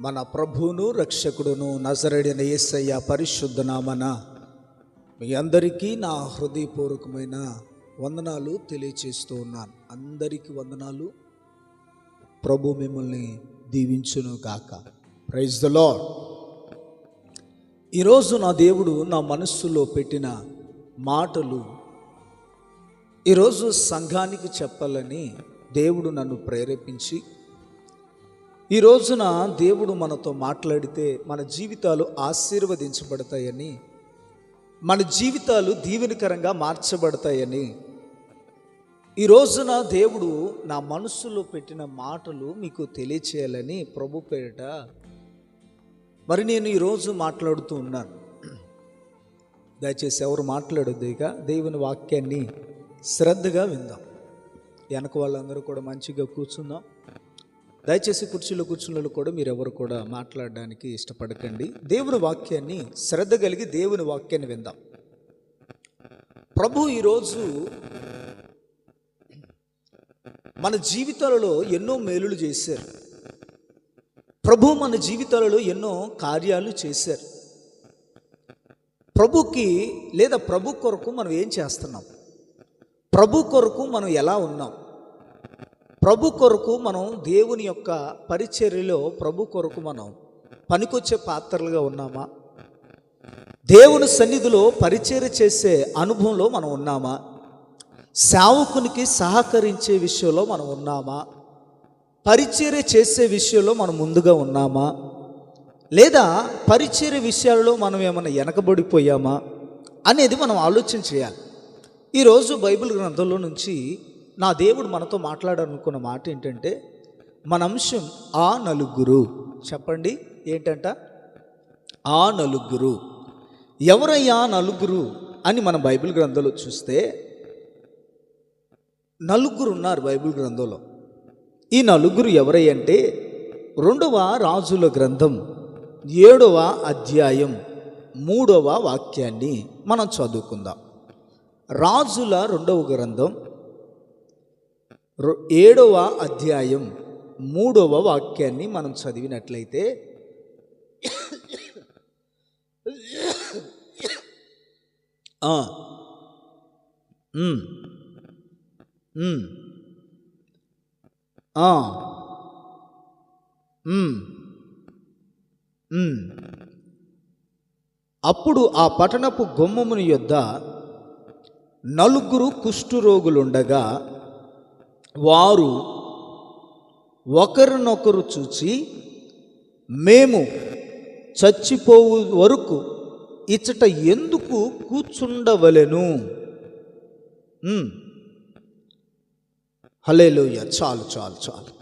మన ప్రభువును రక్షకుడును నజరడిన ఏసయ్య పరిశుద్ధ నామన మీ అందరికీ నా హృదయపూర్వకమైన వందనాలు తెలియచేస్తూ ఉన్నాను. అందరికీ వందనాలు. ప్రభు మిమ్మల్ని దీవించును గాక. ప్రైజ్ ద లాడ్ ఈరోజు నా దేవుడు నా మనస్సులో పెట్టిన మాటలు ఈరోజు సంఘానికి చెప్పాలని దేవుడు నన్ను ప్రేరేపించి ఈ రోజున దేవుడు మనతో మాట్లాడితే మన జీవితాలు ఆశీర్వదించబడతాయని మన జీవితాలు దీవెనకరంగా మార్చబడతాయని. ఈ రోజున దేవుడు నా మనసులో పెట్టిన మాటలు మీకు తెలియచేయాలని ప్రభు పేరిట మరి నేను ఈరోజు మాట్లాడుతూ ఉన్నాను. దయచేసి ఎవరు మాట్లాడుద్దిగా దేవుని వాక్యాన్ని శ్రద్ధగా విందాం. వెనక వాళ్ళందరూ కూడా మంచిగా కూర్చుందాం. దయచేసి కుర్చీలో కూర్చున్నలు కూడా మీరు ఎవరు కూడా మాట్లాడడానికి ఇష్టపడకండి. దేవుని వాక్యాన్ని శ్రద్ధ కలిగి దేవుని వాక్యాన్ని విందాం. ప్రభు ఈరోజు మన జీవితాలలో ఎన్నో మేలులు చేశారు. ప్రభు మన జీవితాలలో ఎన్నో కార్యాలు చేశారు. ప్రభుకి లేదా ప్రభు కొరకు మనం ఏం చేస్తున్నాం? ప్రభు కొరకు మనం ఎలా ఉన్నాం? ప్రభు కొరకు మనం దేవుని యొక్క పరిచర్యలో ప్రభు కొరకు మనం పనికొచ్చే పాత్రలుగా ఉన్నామా? దేవుని సన్నిధిలో పరిచర్య చేసే అనుభవంలో మనం ఉన్నామా? సేవకునికి సహకరించే విషయంలో మనం ఉన్నామా? పరిచర్య చేసే విషయంలో మనం ముందుగా ఉన్నామా? లేదా పరిచర్య విషయాలలో మనం ఏమైనా వెనకబడిపోయామా అనేది మనం ఆలోచన చేయాలి. ఈరోజు బైబిల్ గ్రంథంలో నుంచి నా దేవుడు మనతో మాట్లాడాలనుకున్న మాట ఏంటంటే మన అంశం ఆ నలుగురు. చెప్పండి ఏంటంట? ఆ నలుగురు. ఎవరయ్యా నలుగురు అని మన బైబిల్ గ్రంథంలో చూస్తే నలుగురు ఉన్నారు బైబిల్ గ్రంథంలో. ఈ నలుగురు ఎవరయ్యంటే రెండవ రాజుల గ్రంథం ఏడవ అధ్యాయం మూడవ వాక్యాన్ని మనం చదువుకుందాం. రాజుల రెండవ గ్రంథం ఏడవ అధ్యాయం మూడవ వాక్యాన్ని మనం చదివినట్లయితే అప్పుడు ఆ పట్టణపు గుమ్మముని యొద్ద నలుగురు కుష్ఠురోగులుండగా వారు ఒకరినొకరు చూచి మేము చచ్చిపోవు వరకు ఇచ్చట ఎందుకు కూర్చుండవలెను? హలేలోయ చాలు చాలు చాలు.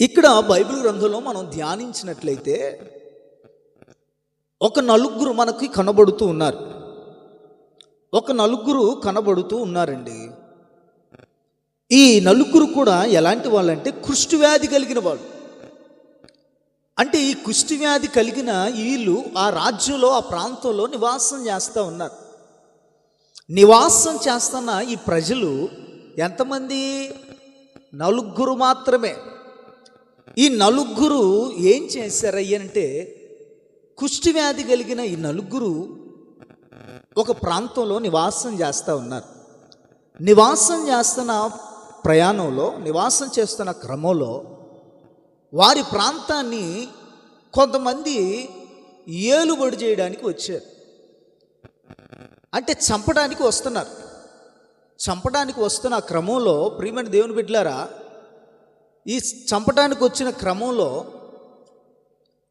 ఇక్కడ బైబిల్ గ్రంథంలో మనం ధ్యానించినట్లయితే ఒక నలుగురు మనకి కనబడుతూ ఉన్నారు. ఒక నలుగురు కనబడుతూ ఉన్నారండి. ఈ నలుగురు కూడా ఎలాంటి వాళ్ళంటే కుష్టి వ్యాధి కలిగిన వాళ్ళు. అంటే ఈ కుష్టి వ్యాధి కలిగిన వీళ్ళు ఆ రాజ్యంలో ఆ ప్రాంతంలో నివాసం చేస్తూ ఉన్నారు. నివాసం చేస్తున్న ఈ ప్రజలు ఎంతమంది? నలుగురు మాత్రమే. ఈ నలుగురు ఏం చేశారయ్యంటే కుష్టి వ్యాధి కలిగిన ఈ నలుగురు ఒక ప్రాంతంలో నివాసం చేస్తూ ఉన్నారు. నివాసం చేస్తున్న ప్రయాణంలో నివాసం చేస్తున్న క్రమంలో వారి ప్రాంతాన్ని కొంతమంది ఏలుబడి చేయడానికి వచ్చారు. అంటే చంపడానికి వస్తున్నారు. చంపడానికి వస్తున్న క్రమంలో ప్రియమైన దేవుని బిడ్డలారా ఈ చంపడానికి వచ్చిన క్రమంలో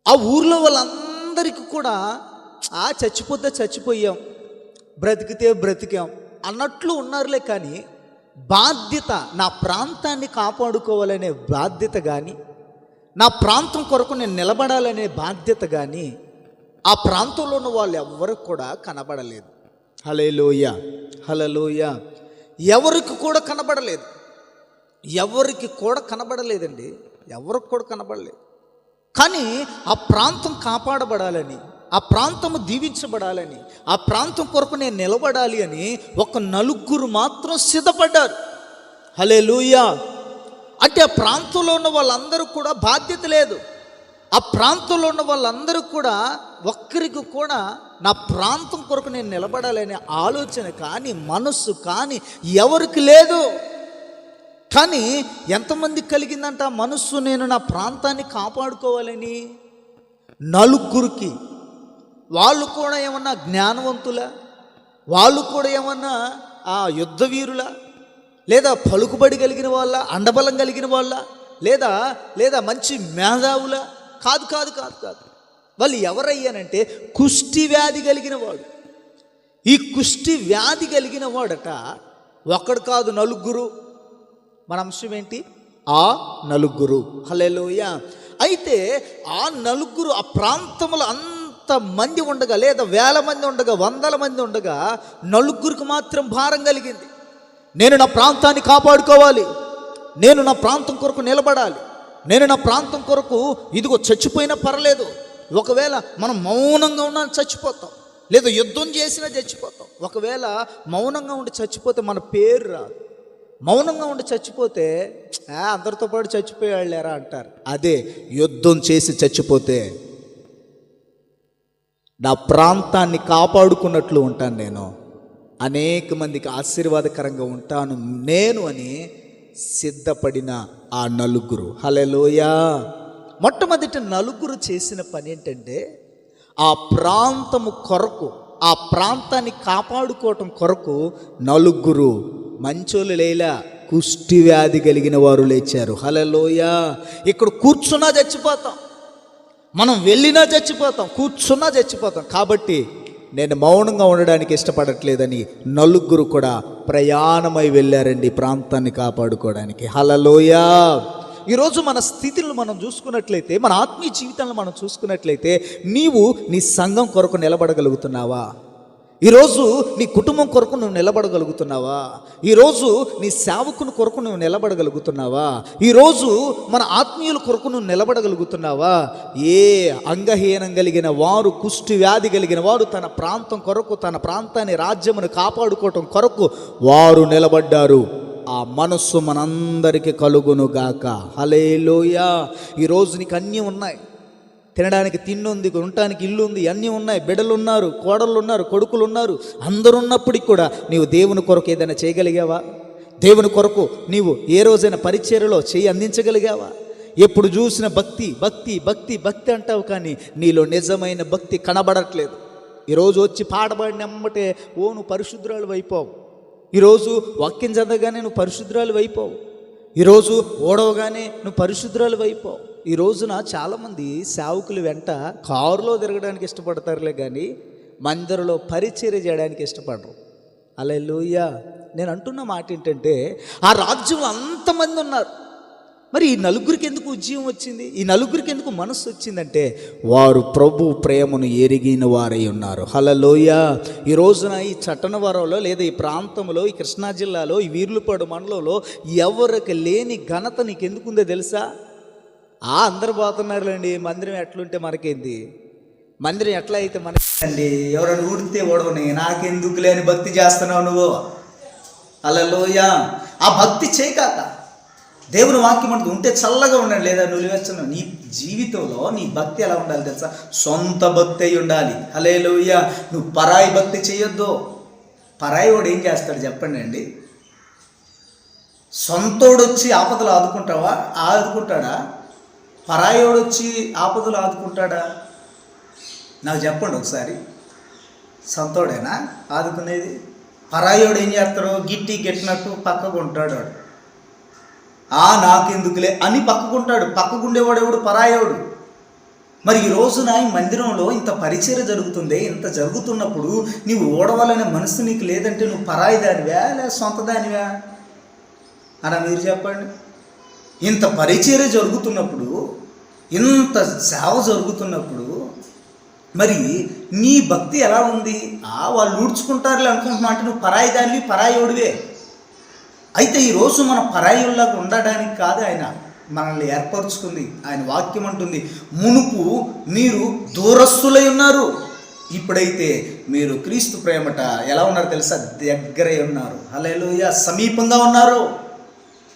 ఆ ఊర్లో వాళ్ళందరికీ కూడా ఆ చచ్చిపోతే చచ్చిపోయాం బ్రతికితే బ్రతికాం అన్నట్లు ఉన్నారులే కానీ బాధ్యత నా ప్రాంతాన్ని కాపాడుకోవాలనే బాధ్యత కానీ నా ప్రాంతం కొరకు నేను నిలబడాలనే బాధ్యత కానీ ఆ ప్రాంతంలో ఉన్న వాళ్ళు ఎవ్వరికి కూడా కనబడలేదు. హలేలోయ హలలోయ ఎవరికి కూడా కనబడలేదు. ఎవరికి కూడా కనబడలేదండి. ఎవరికి కూడా కనబడలేదు. కానీ ఆ ప్రాంతం కాపాడబడాలని ఆ ప్రాంతము దీవించబడాలని ఆ ప్రాంతం కొరకు నేను నిలబడాలి అని ఒక నలుగురు మాత్రం సిద్ధపడ్డారు. హలే అంటే ఆ ప్రాంతంలో ఉన్న వాళ్ళందరూ కూడా బాధ్యత లేదు. ఆ ప్రాంతంలో ఉన్న వాళ్ళందరూ కూడా ఒక్కరికి కూడా నా ప్రాంతం కొరకు నేను నిలబడాలనే ఆలోచన కానీ మనస్సు కానీ ఎవరికి లేదు. కానీ ఎంతమంది కలిగిందంట మనస్సు నేను నా ప్రాంతాన్ని కాపాడుకోవాలని? నలుగురికి. వాళ్ళు కూడా ఏమన్నా జ్ఞానవంతులా? వాళ్ళు కూడా ఏమన్నా ఆ యుద్ధ వీరులా? లేదా పలుకుబడి కలిగిన వాళ్ళ అండబలం కలిగిన వాళ్ళ? లేదా లేదా మంచి మేధావులా? కాదు కాదు కాదు కాదు. వాళ్ళు ఎవరయ్యానంటే కుష్టి వ్యాధి కలిగిన వాడు. ఈ కుష్టి వ్యాధి కలిగిన వాడట ఒకడు కాదు నలుగురు. మన అంశం ఏంటి? ఆ నలుగురు. హలేలోయ అయితే ఆ నలుగురు ఆ ప్రాంతంలో అంత మంది ఉండగా లేదా వేల మంది ఉండగా వందల మంది ఉండగా నలుగురికి మాత్రం భారం కలిగింది. నేను నా ప్రాంతాన్ని కాపాడుకోవాలి. నేను నా ప్రాంతం కొరకు నిలబడాలి. నేను నా ప్రాంతం కొరకు ఇదిగో చచ్చిపోయినా పర్లేదు. ఒకవేళ మనం మౌనంగా ఉన్నా చచ్చిపోతాం. లేదా యుద్ధం చేసినా చచ్చిపోతాం. ఒకవేళ మౌనంగా ఉండి చచ్చిపోతే మన పేరు రాదు. మౌనంగా ఉండి చచ్చిపోతే అందరితో పాటు చచ్చిపోయాళ్ళేరా అంటారు. అదే యుద్ధం చేసి చచ్చిపోతే నా ప్రాంతాన్ని కాపాడుకున్నట్లు ఉంటాను నేను. అనేక మందికి ఆశీర్వాదకరంగా ఉంటాను నేను అని సిద్ధపడిన ఆ నలుగురు. హలెలోయా మొట్టమొదటి నలుగురు చేసిన పని ఏంటంటే ఆ ప్రాంతము కొరకు ఆ ప్రాంతాన్ని కాపాడుకోవటం కొరకు నలుగురు మంచోళ్ళు లేలా కుష్టి వ్యాధి కలిగిన వారు లేచారు. హలలోయ ఇక్కడ కూర్చున్నా చచ్చిపోతాం. మనం వెళ్ళినా చచ్చిపోతాం కూర్చున్నా చచ్చిపోతాం. కాబట్టి నేను మౌనంగా ఉండడానికి ఇష్టపడట్లేదని నలుగురు కూడా ప్రయాణమై వెళ్ళారండి ప్రాంతాన్ని కాపాడుకోవడానికి. హలలోయ ఈరోజు మన స్థితిని మనం చూసుకున్నట్లయితే మన ఆత్మీయ జీవితాలను మనం చూసుకున్నట్లయితే నీవు నీ సంఘం కొరకు నిలబడగలుగుతున్నావా? ఈరోజు నీ కుటుంబం కొరకు నువ్వు నిలబడగలుగుతున్నావా? ఈరోజు నీ సేవకుని కొరకు నువ్వు నిలబడగలుగుతున్నావా? ఈరోజు మన ఆత్మీయుల కొరకు నువ్వు నిలబడగలుగుతున్నావా? ఏ అంగహీనం కలిగిన వారు కుష్టి వ్యాధి కలిగిన వారు తన ప్రాంతం కొరకు తన ప్రాంతాన్ని రాజ్యమును కాపాడుకోవటం కొరకు వారు నిలబడ్డారు. ఆ మనస్సు మనందరికీ కలుగును గాక హలేలోయ ఈరోజు నీకు అన్నీ ఉన్నాయి. తినడానికి తిండి ఉంది ఉండటానికి ఇల్లు ఉంది అన్నీ ఉన్నాయి బిడ్డలు ఉన్నారు కోడళ్ళు ఉన్నారు కొడుకులు ఉన్నారు అందరు ఉన్నప్పటికి కూడా నీవు దేవుని కొరకు ఏదైనా చేయగలిగావా? దేవుని కొరకు నీవు ఏ రోజైనా పరిచర్యలో చేయి అందించగలిగావా? ఎప్పుడు చూసిన భక్తి భక్తి భక్తి భక్తి అంటావు కానీ నీలో నిజమైన భక్తి కనబడట్లేదు. ఈరోజు వచ్చి పాడబడిన అమ్మటే ఓ నువ్వు పరిశుద్ధురాలు అయిపోవు. ఈరోజు వాక్యం చదవగానే నువ్వు పరిశుద్ధురాలు అయిపోవు. ఈరోజు ఓడవగానే నువ్వు పరిశుద్ధురాలు అయిపోవు. ఈ రోజున చాలామంది సేవకులు వెంట కారులో తిరగడానికి ఇష్టపడతారులే కానీ మందిరలో పరిచర్య చేయడానికి ఇష్టపడరు. అలా నేను అంటున్న మాట ఏంటంటే ఆ రాజ్యంలో అంతమంది ఉన్నారు. మరి ఈ నలుగురికి ఎందుకు ఉద్యమం వచ్చింది? ఈ నలుగురికి ఎందుకు మనస్సు వచ్చిందంటే వారు ప్రభు ప్రేమను ఎరిగిన వారై ఉన్నారు. హలలోయ ఈ రోజున ఈ చట్టనవరంలో లేదా ఈ ప్రాంతంలో ఈ కృష్ణా జిల్లాలో ఈ వీర్లుపాడు మండలంలో ఎవరికి లేని ఘనత నీకు ఎందుకుందో తెలుసా? అందరు పోతున్నారులేండి. మందిరం ఎట్లుంటే మనకేంది? మందిరం ఎట్లా అయితే మనకి ఎవరైనా ఊడితే ఓడవని నాకెందుకు లేని భక్తి చేస్తున్నావు నువ్వు? అలలోయ ఆ భక్తి చేయకాక దేవుని వాక్యం అంటుంది ఉంటే చల్లగా ఉండండి. లేదా నులివెచ్చను నీ జీవితంలో నీ భక్తి ఎలా ఉండాలి తెలుసా? సొంత భక్తి అయి ఉండాలి. అలే లోయ నువ్వు పరాయి భక్తి చేయొద్దు. పరాయి వాడు ఏం చేస్తాడు చెప్పండి అండి. సొంతోడు వచ్చి ఆపదలు ఆదుకుంటావా? ఆదుకుంటాడా? పరాయోడు వచ్చి ఆపదలు ఆదుకుంటాడా? నాకు చెప్పండి ఒకసారి. సొంతోడేనా? ఆదుకునేది? పరాయోడు ఏం చేస్తాడు? గిట్టి గెట్టినట్టు పక్కకు ఉంటాడు వాడు. ఆ నాకెందుకులే అని పక్కకుంటాడు పక్కకుండేవాడు ఎవడు? పరాయోడు. మరి ఈ రోజున ఈ మందిరంలో ఇంత పరిచయం జరుగుతుంది? ఇంత జరుగుతున్నప్పుడు నీవు ఓడవాలనే మనసు నీకు లేదంటే నువ్వు పరాయి దానివా లేదా సొంత దానివా అలా మీరు చెప్పండి. ఇంత పరిచర్య జరుగుతున్నప్పుడు ఇంత సేవ జరుగుతున్నప్పుడు మరి నీ భక్తి ఎలా ఉంది? ఆ వాళ్ళు ఊడ్చుకుంటారులే అనుకుంటున్నా అంటే నువ్వు పరాయి దానివి పరాయోడివే అయితే ఈరోజు మన పరాయుల్లాగా ఉండడానికి కాదు ఆయన మనల్ని ఏర్పరచుకుంది ఆయన వాక్యం అంటుంది. మునుపు మీరు దూరస్తులై ఉన్నారు ఇప్పుడైతే మీరు క్రీస్తు ప్రేమట ఎలా ఉన్నారు తెలుసా? దగ్గరై ఉన్నారు. అలా సమీపంగా ఉన్నారు.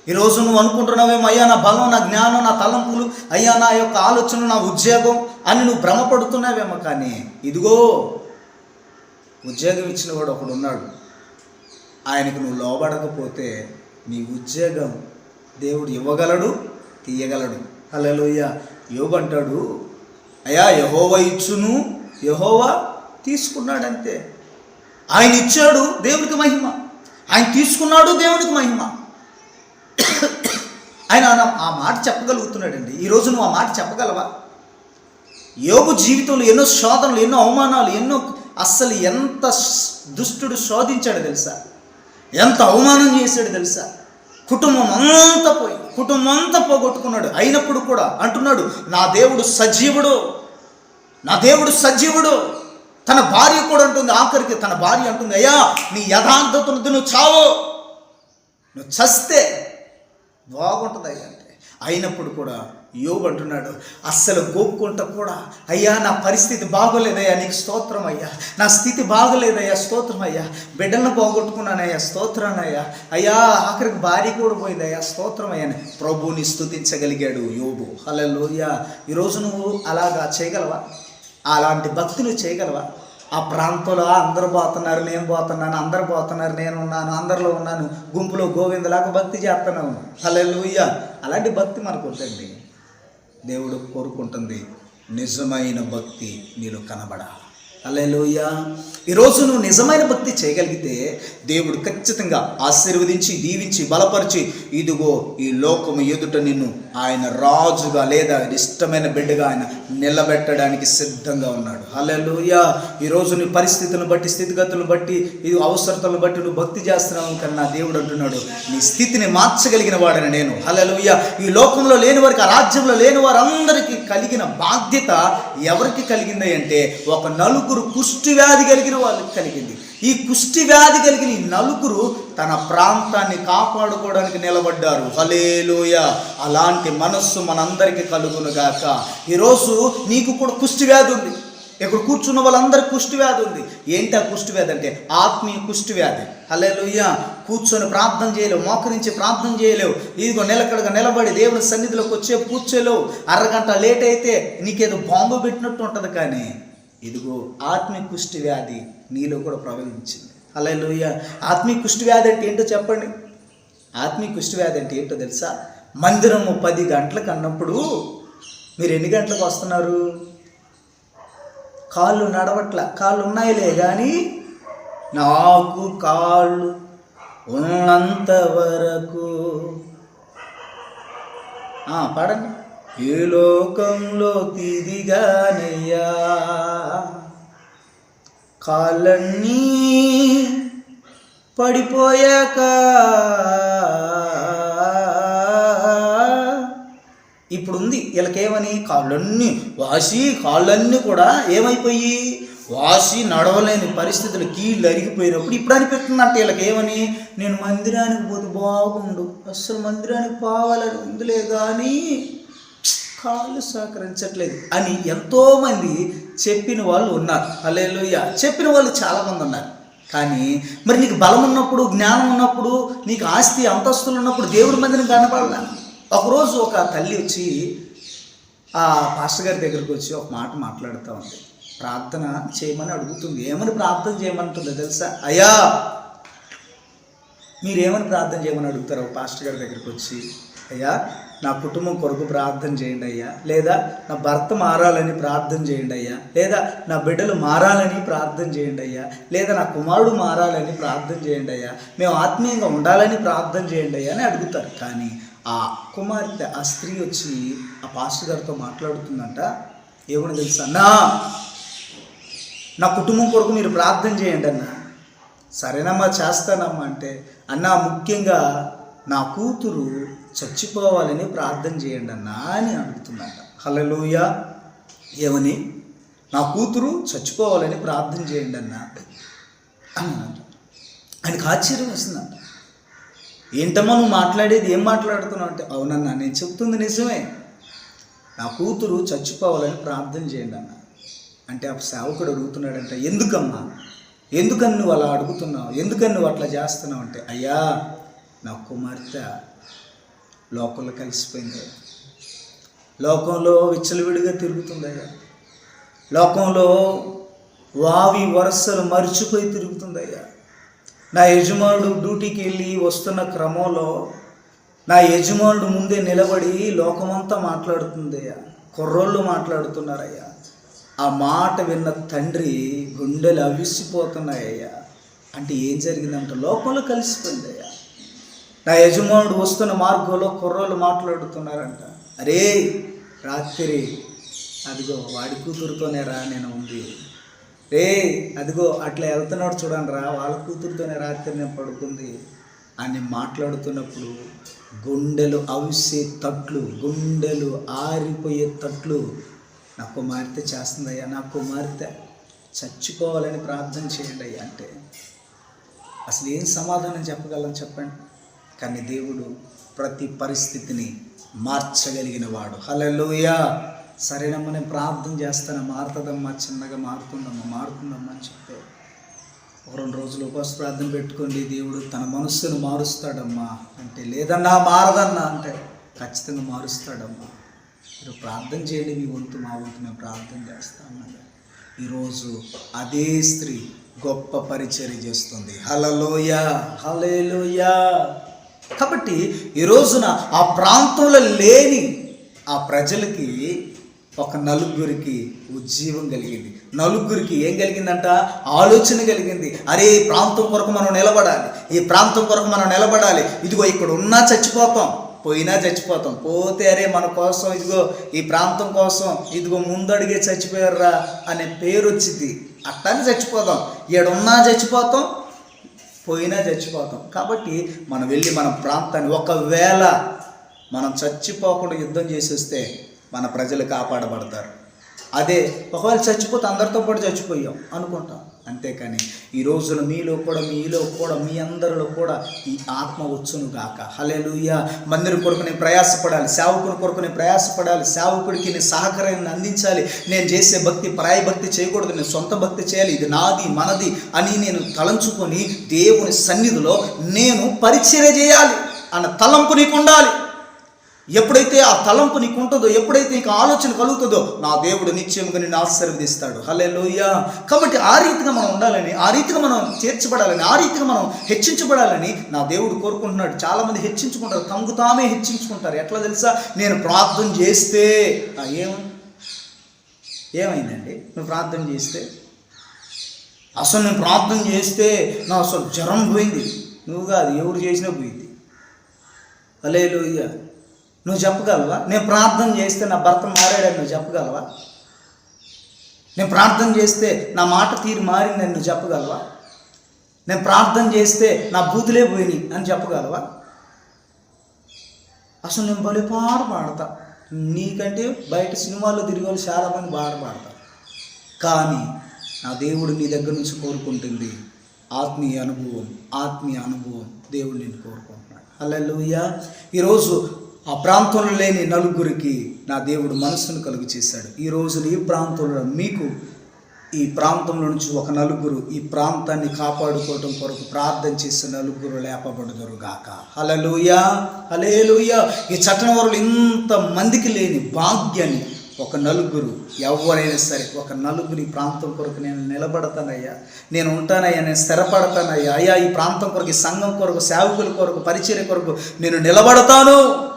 ఈరోజు నువ్వు అనుకుంటున్నావేమో అయ్యా నా బలం నా జ్ఞానం నా తలంపులు అయ్యా నా యొక్క ఆలోచన నా ఉద్యోగం అని నువ్వు భ్రమపడుతున్నావేమో కానీ ఇదిగో ఉద్యోగం ఇచ్చిన వాడు ఒకడు ఉన్నాడు. ఆయనకు నువ్వు లోబడకపోతే నీ ఉద్యోగం దేవుడు ఇవ్వగలడు తీయగలడు. అలలోయ యోగు అంటాడు అయ్యా యహోవ ఇచ్చును యహోవా తీసుకున్నాడంతే. ఆయన ఇచ్చాడు దేవునికి మహిమ. ఆయన తీసుకున్నాడు దేవునికి మహిమ. ఆయన ఆ- మాట చెప్పగలుగుతున్నాడండి. ఈరోజు నువ్వు ఆ మాట చెప్పగలవా? యోగు జీవితంలో ఎన్నో శోధనలు ఎన్నో అవమానాలు ఎన్నో అస్సలు ఎంత దుష్టుడు శోధించాడు తెలుసా? ఎంత అవమానం చేశాడు తెలుసా? కుటుంబం అంతా పోయి కుటుంబం అంతా పోగొట్టుకున్నాడు. అయినప్పుడు కూడా అంటున్నాడు నా దేవుడు సజీవుడు నా దేవుడు సజీవుడు తన భార్య కూడా అంటుంది ఆఖరికి తన భార్య అంటుంది అయ్యా నీ యథార్థతను నువ్వు చావు. నువ్వు చస్తే బాగుంటుంది అయ్యా అంటే. అయినప్పుడు కూడా యోగు అంటున్నాడు అస్సలు గోక్కుంట కూడా అయ్యా నా పరిస్థితి బాగోలేదయ్యా నీకు స్తోత్రం అయ్యా. నా స్థితి బాగోలేదయ్యా స్తోత్రం అయ్యా. బిడ్డలను పోగొట్టుకున్నానయ్యా స్తోత్రానయ్యా అయ్యా ఆఖరికి భార్య కూడా పోయిందయ్యా స్తోత్రం అయ్యాని ప్రభుని స్థుతించగలిగాడు స్తుతించగలిగాడు యోగు హల్లెలూయా. ఈరోజు నువ్వు అలాగా చేయగలవా? అలాంటి భక్తులు చేయగలవా? ఆ ప్రాంతంలో అందరూ పోతున్నారు నేను పోతున్నాను అందరు పోతున్నారు నేను ఉన్నాను అందరిలో ఉన్నాను గుంపులో గోవిందలాగా భక్తి చేస్తున్నాను హల్లెలూయా. అలాంటి భక్తి మనకు వద్దండి దేవుడు కోరుకుంటుంది నిజమైన భక్తి నీలో కనబడాలి. హల్లెలూయా. ఈరోజు నువ్వు నిజమైన భక్తి చేయగలిగితే దేవుడు ఖచ్చితంగా ఆశీర్వదించి దీవించి బలపరిచి ఇదిగో ఈ లోకము ఎదుట నిన్ను ఆయన రాజుగా లేదా ఇష్టమైన బిడ్డగా ఆయన నిలబెట్టడానికి సిద్ధంగా ఉన్నాడు. హల్లెలూయా. ఈరోజు నీ పరిస్థితులను బట్టి స్థితిగతులను బట్టి ఇది అవసరతలను బట్టి నువ్వు భక్తి చేస్తున్నావు కన్నా దేవుడు అంటున్నాడు నీ స్థితిని మార్చగలిగిన వాడని నేను. హల్లెలూయా. ఈ లోకంలో లేని వారికి ఆ రాజ్యంలో లేని వారందరికీ కలిగిన బాధ్యత ఎవరికి కలిగింది అంటే ఒక నలుగురు కుష్టి వ్యాధి కలిగిన వాళ్ళకి కలిగింది. ఈ కుష్టి వ్యాధి కలిగిన ఈ నలుగురు తన ప్రాంతాన్ని కాపాడుకోవడానికి నిలబడ్డారు. హలేలోయ అలాంటి మనస్సు మనందరికీ కలుగునుగాక. ఈరోజు నీకు కూడా కుష్టి వ్యాధి ఉంది. ఇక్కడ కూర్చున్న వాళ్ళందరికీ కుష్టి వ్యాధి ఉంది. ఏంటి ఆ కుష్టి వ్యాధి అంటే ఆత్మీయ కుష్టి వ్యాధి. హలేలుయ్య కూర్చొని ప్రార్థన చేయలేవు మోకరించి ప్రార్థన చేయలేవు. ఇదిగో నిలకడగా నిలబడి దేవుని సన్నిధిలోకి వచ్చే కూర్చోలేవు. అరగంట లేట్ అయితే నీకేదో బాంబు పెట్టినట్టు ఉంటుంది కానీ ఇదిగో ఆత్మీయ కుష్టి వ్యాధి నీలో కూడా ప్రవహించింది. అలా లోయ ఆత్మీయ కుష్టి వ్యాధి అంటే ఏంటో చెప్పండి? ఆత్మీయ కుష్టి వ్యాధి అంటే ఏంటో తెలుసా? మందిరము పది గంటలకు అన్నప్పుడు మీరు ఎన్ని గంటలకు వస్తున్నారు? కాళ్ళు నడవట్ల. కాళ్ళు ఉన్నాయిలే కానీ నాకు కాళ్ళు ఉన్నంత వరకు. పాడండి. ఏ లోకంలో తిరిగానయ్యా? కాళ్ళన్నీ పడిపోయాక ఇప్పుడు ఉంది వీళ్ళకేమని కాళ్ళన్నీ వాసి కాళ్ళన్నీ కూడా ఏమైపోయి వాసి నడవలేని పరిస్థితులు కీళ్ళు అరిగిపోయినప్పుడు ఇప్పుడు అనిపిస్తుంది అంటే నేను మందిరానికి పోతే బాగుండు. అస్సలు మందిరానికి పోవాలని ఉందిలే కానీ కాళ్ళు సహకరించట్లేదు అని ఎంతోమంది చెప్పిన వాళ్ళు ఉన్నారు. అలేలుయ్య చెప్పిన వాళ్ళు చాలామంది ఉన్నారు. కానీ మరి నీకు బలం ఉన్నప్పుడు జ్ఞానం ఉన్నప్పుడు నీకు ఆస్తి అంతస్తులు ఉన్నప్పుడు దేవుడి మందిని కనపడాల? ఒకరోజు ఒక తల్లి వచ్చి ఆ పాస్టర్ గారి దగ్గరికి వచ్చి ఒక మాట మాట్లాడుతూ ఉంది. ప్రార్థన చేయమని అడుగుతుంది. ఏమని ప్రార్థన చేయమంటుందో తెలుసా? అయ్యా మీరేమని ప్రార్థన చేయమని అడుగుతారు? పాస్టర్ గారి దగ్గరికి వచ్చి అయ్యా నా కుటుంబం కొరకు ప్రార్థన చేయండి అయ్యా. లేదా నా భర్త మారాలని ప్రార్థన చేయండి అయ్యా. లేదా నా బిడ్డలు మారాలని ప్రార్థన చేయండి అయ్యా. లేదా నా కుమారుడు మారాలని ప్రార్థన చేయండి అయ్యా. మేము ఆత్మీయంగా ఉండాలని ప్రార్థన చేయండి అయ్యా అని అడుగుతారు. కానీ ఆ కుమార్తె ఆ స్త్రీ వచ్చి ఆ పాస్టర్ గారితో మాట్లాడుతుందంట. ఏమని తెలుసా? నా నా కుటుంబం కొరకు మీరు ప్రార్థన చేయండి అన్న. సరేనమ్మా చేస్తానమ్మా అంటే అన్న ముఖ్యంగా నా కూతురు చచ్చిపోవాలని ప్రార్థన చేయండి అన్నా అని అడుగుతుందంట హలలోయ ఏమని? నా కూతురు చచ్చిపోవాలని ప్రార్థన చేయండి అన్న అన్నానంట ఆయనకు ఆశ్చర్యం వస్తుందంట ఏంటమ్మా నువ్వు మాట్లాడేది ఏం మాట్లాడుతున్నావు అంటే అవునన్నా నేను చెప్తుంది నిజమే. నా కూతురు చచ్చిపోవాలని ప్రార్థన చేయండి అన్న. అంటే ఆ సేవకుడు అడుగుతున్నాడంట ఎందుకమ్మా? ఎందుకని నువ్వు అలా అడుగుతున్నావు? ఎందుకని నువ్వు అట్లా చేస్తున్నావు? అంటే అయ్యా నా కుమార్తె లోకంలో కలిసిపోయిందయ్యా లోకంలో విచ్చలవిడిగా తిరుగుతుందయ్యా లోకంలో వావి వరసలు మరిచిపోయి తిరుగుతుందయ్యా నా యజమానుడు డ్యూటీకి వెళ్ళి వస్తున్న క్రమంలో నా యజమానుడు ముందే నిలబడి లోకమంతా మాట్లాడుతుందయ్యా కుర్రోళ్ళు మాట్లాడుతున్నారయ్యా ఆ మాట విన్న తండ్రి గుండెలు అవిసిపోతున్నాయ్యా అంటే ఏం జరిగిందంటే లోకంలో కలిసిపోయిందయ్యా నా యజమానుడు వస్తున్న మార్గంలో కుర్రోళ్ళు మాట్లాడుతున్నారంట. అరే రాత్రి అదిగో వాడి కూతురుతోనే రా నేను ఉంది రే అదిగో అట్లా వెళ్తున్నాడు చూడండి రా వాళ్ళ కూతురుతోనే రాత్రి నేను పడుకుంది అని మాట్లాడుతున్నప్పుడు గుండెలు అవిసే తట్లు గుండెలు ఆరిపోయే తట్లు. నా కుమార్తె చేస్తుందయ్యా నా కుమార్తె చచ్చిపోవాలని ప్రార్థన చేయండి అయ్యా అంటే. అసలు ఏం సమాధానం చెప్పగలను చెప్పండి? కానీ దేవుడు ప్రతి పరిస్థితిని మార్చగలిగిన వాడు హలోయ సరేనమ్మా నేను ప్రార్థన చేస్తాను. మారుతుందమ్మా చిన్నగా మారుతుందమ్మా మారుతుందమ్మా అని చెప్పే ఒక రెండు రోజులు ఉపవాస ప్రార్థన పెట్టుకోండి. దేవుడు తన మనస్సును మారుస్తాడమ్మా అంటే లేదన్నా మారదన్నా అంటే ఖచ్చితంగా మారుస్తాడమ్మా. మీరు ప్రార్థన చేయండి మీ వంతు మా వంతు మేము ప్రార్థన చేస్తామన్నాడు ఈరోజు అదే స్త్రీ గొప్ప పరిచర్య చేస్తుంది. హలలోయ హలేలోయ కాబట్టి ఈ రోజున ఆ ప్రాంతంలో లేని ఆ ప్రజలకి ఒక నలుగురికి ఉజ్జీవం కలిగింది. నలుగురికి ఏం కలిగిందంట? ఆలోచన కలిగింది. అరే ఈ ప్రాంతం కొరకు మనం నిలబడాలి. ఈ ప్రాంతం కొరకు మనం నిలబడాలి. ఇదిగో ఇక్కడ ఉన్నా చచ్చిపోతాం. పోయినా చచ్చిపోతాం. పోతే అరే మన కోసం ఇదిగో ఈ ప్రాంతం కోసం ఇదిగో ముందడిగే చచ్చిపోయారా అనే పేరు వచ్చింది అట్టానే చచ్చిపోతాం ఈడున్నా చచ్చిపోతాం పోయినా చచ్చిపోతాం. కాబట్టి మనం వెళ్ళి మన ప్రాంతాన్ని ఒకవేళ మనం చచ్చిపోకుండా యుద్ధం చేసేస్తే మన ప్రజలు కాపాడబడతారు. అదే ఒకవేళ చచ్చిపోతే అందరితో పాటు చచ్చిపోయాం అనుకుంటాం. అంతేకాని ఈ రోజున మీలో కూడా మీలో కూడా మీ అందరిలో కూడా ఈ ఆత్మ వచ్చును గాక. హలేలుయ్య మందిరం కొరకు నేను ప్రయాసపడాలి సేవకుని కొరకు నేను ప్రయాసపడాలి సేవకుడికి నేను సహకారాన్ని అందించాలి. నేను చేసే భక్తి పరాయి భక్తి చేయకూడదు నేను సొంత భక్తి చేయాలి. ఇది నాది మనది అని నేను తలంచుకొని దేవుని సన్నిధిలో నేను పరిచర్య చేయాలి అన్న తలంపు నీకు ఉండాలి ఎప్పుడైతే ఆ తలంపు నీకు ఉంటుందో ఎప్పుడైతే నీకు ఆలోచన కలుగుతుందో నా దేవుడు నిశ్చయముగా నిన్ను ఆశీర్వదిస్తాడు. హలే కాబట్టి ఆ రీతిగా మనం ఉండాలని ఆ రీతిగా మనం చేర్చబడాలని ఆ రీతిగా మనం హెచ్చించబడాలని నా దేవుడు కోరుకుంటున్నాడు. చాలామంది హెచ్చించుకుంటారు తమకు తామే హెచ్చించుకుంటారు. ఎట్లా తెలుసా? నేను ప్రార్థన చేస్తే ఏం? ఏమైందండి? నువ్వు ప్రార్థన చేస్తే? అసలు నేను ప్రార్థన చేస్తే నా అసలు జ్వరం పోయింది. నువ్వు కాదు ఎవరు చేసినా పోయింది. అలేలుయ్య నువ్వు చెప్పగలవా? నేను ప్రార్థన చేస్తే నా భర్త మారాడని నువ్వు చెప్పగలవా? నేను ప్రార్థన చేస్తే నా మాట తీరు మారిందని నువ్వు చెప్పగలవా? నేను ప్రార్థన చేస్తే నా బూతులే పోయినాయి అని చెప్పగలవా? అసలు నేను భలే పాట పాడతా. నీకంటే బయట సినిమాల్లో తిరిగే వాళ్ళు చాలామంది పాట పాడతారు కానీ నా దేవుడు నీ దగ్గర నుంచి కోరుకుంటుంది ఆత్మీయ అనుభవం ఆత్మీయ అనుభవం దేవుడు నేను కోరుకుంటున్నాడు. అల్లెలుయ్య ఈరోజు ఆ ప్రాంతంలో లేని నలుగురికి నా దేవుడు మనసును కలుగు చేశాడు. ఈ రోజున ఈ ప్రాంతంలో మీకు ఈ ప్రాంతంలో నుంచి ఒక నలుగురు ఈ ప్రాంతాన్ని కాపాడుకోవటం కొరకు ప్రార్థన చేసే నలుగురు లేపబడుదురు గాక. హలలుయా హలేలుయా ఈ చట్టనవరులు ఇంత మందికి లేని భాగ్యాన్ని ఒక నలుగురు ఎవరైనా సరే ఒక నలుగురు ఈ ప్రాంతం కొరకు నేను నిలబడతానయ్యా నేను ఉంటానయ్యా నేను స్థిరపడతానయ్యా. అయ్యా ఈ ప్రాంతం కొరకు ఈ సంఘం కొరకు సేవకుల కొరకు పరిచర్య కొరకు నేను నిలబడతాను.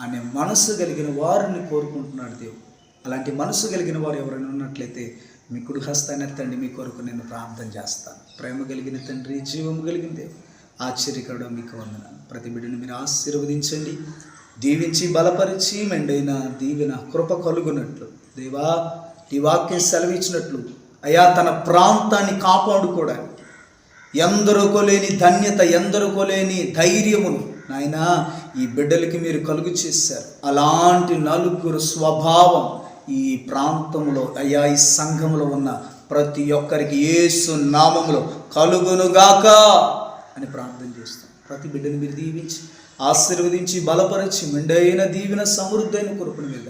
అనే మనసు కలిగిన వారిని కోరుకుంటున్నాడు దేవుడు. అలాంటి మనసు కలిగిన వారు ఎవరైనా ఉన్నట్లయితే మీ కుడి హస్తాన్ని ఎత్తండి మీ కొరకు నేను ప్రార్థన చేస్తాను. ప్రేమ కలిగిన తండ్రి జీవం కలిగిన దేవుడు ఆశ్చర్యకరడం మీకు వందనాలు. ప్రతి బిడ్డను మీరు ఆశీర్వదించండి దీవించి బలపరిచి మెండైన దీవెన కృప కలుగునట్లు. దేవా ఈ వాక్యం సెలవిచ్చినట్లు. అయా తన ప్రాంతాన్ని కాపాడుకోవడానికి. ఎందరికో లేని ధన్యత ఎందరికో లేని ధైర్యమును నాయనా ఈ బిడ్డలకి మీరు కలుగు చేశారు. అలాంటి నలుగురు స్వభావం ఈ ప్రాంతంలో అయ్యా ఈ సంఘంలో ఉన్న ప్రతి ఒక్కరికి ఏసు నామంలో కలుగునుగాక అని ప్రార్థన చేస్తాం. ప్రతి బిడ్డను మీరు దీవించి ఆశీర్వదించి బలపరిచి మెండైన దీవిన సమృద్ధైన కొరకును మీద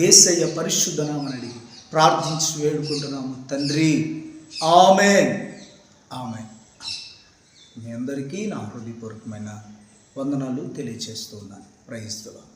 ఏసయ్య పరిశుద్ధ నామని అడిగి ప్రార్థించి వేడుకుంటున్నాము తండ్రి. ఆమెన్. ఆమె మీ అందరికీ నా హృదయపూర్వకమైన వందనాలు తెలియచేస్తున్నాను. ఉన్నాను